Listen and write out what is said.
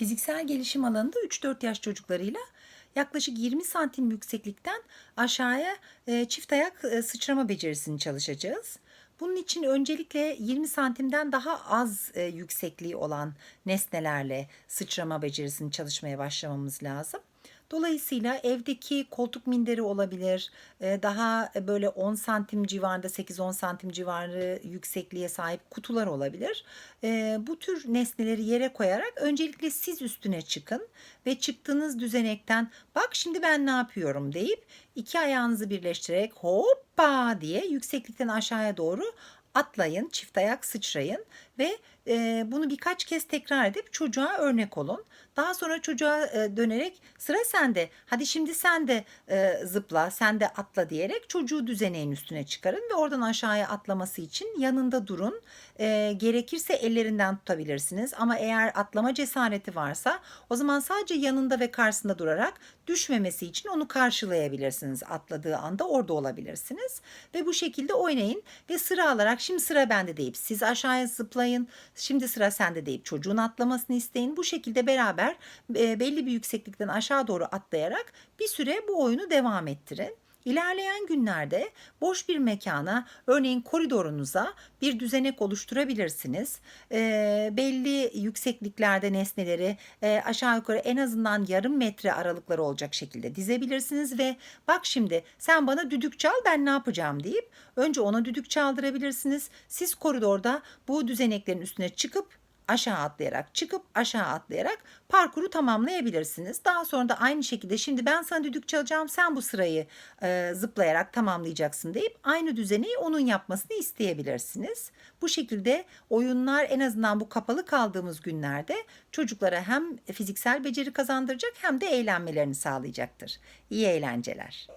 Fiziksel gelişim alanında 3-4 yaş çocuklarıyla yaklaşık 20 santim yükseklikten aşağıya e, çift ayak e, sıçrama becerisini çalışacağız. Bunun için öncelikle 20 santimden daha az e, yüksekliği olan nesnelerle sıçrama becerisini çalışmaya başlamamız lazım. Dolayısıyla evdeki koltuk minderi olabilir, e, daha böyle 10 santim civarında 8-10 santim civarı yüksekliğe sahip kutular olabilir. E, Bu tür nesneleri yere koyarak öncelikle siz üstüne çıkın ve çıktığınız düzenekten bak şimdi ben ne yapıyorum deyip iki ayağınızı birleştirerek hoppa diye yükseklikten aşağıya doğru atlayın, çift ayak sıçrayın ve bunu birkaç kez tekrar edip çocuğa örnek olun. Daha sonra çocuğa dönerek sıra sende. Hadi şimdi sen de e, zıpla, sen de atla diyerek çocuğu düzeneğin üstüne çıkarın ve oradan aşağıya atlaması için yanında durun. Gerekirse ellerinden tutabilirsiniz ama eğer atlama cesareti varsa o zaman sadece yanında ve karşısında durarak düşmemesi için onu karşılayabilirsiniz. Atladığı anda orada olabilirsiniz ve bu şekilde oynayın ve sıra alarak şimdi sıra bende deyip siz aşağıya zıplayın. Şimdi sıra sende deyip çocuğun atlamasını isteyin. Bu şekilde beraber e, belli bir yükseklikten aşağı doğru atlayarak bir süre bu oyunu devam ettirin. İlerleyen günlerde boş bir mekana, örneğin koridorunuza bir düzenek oluşturabilirsiniz. E, belli yüksekliklerde nesneleri e, aşağı yukarı en azından yarım metre aralıkları olacak şekilde dizebilirsiniz ve bak şimdi sen bana düdük çal ben ne yapacağım deyip önce ona düdük çaldırabilirsiniz. Siz koridorda bu düzeneklerin üstüne çıkıp aşağı atlayarak çıkıp aşağı atlayarak parkuru tamamlayabilirsiniz. Daha sonra da aynı şekilde şimdi ben sana düdük çalacağım sen bu sırayı e, zıplayarak tamamlayacaksın deyip aynı düzeneyi onun yapmasını isteyebilirsiniz. Bu şekilde oyunlar en azından bu kapalı kaldığımız günlerde çocuklara hem fiziksel beceri kazandıracak hem de eğlenmelerini sağlayacaktır. İyi eğlenceler.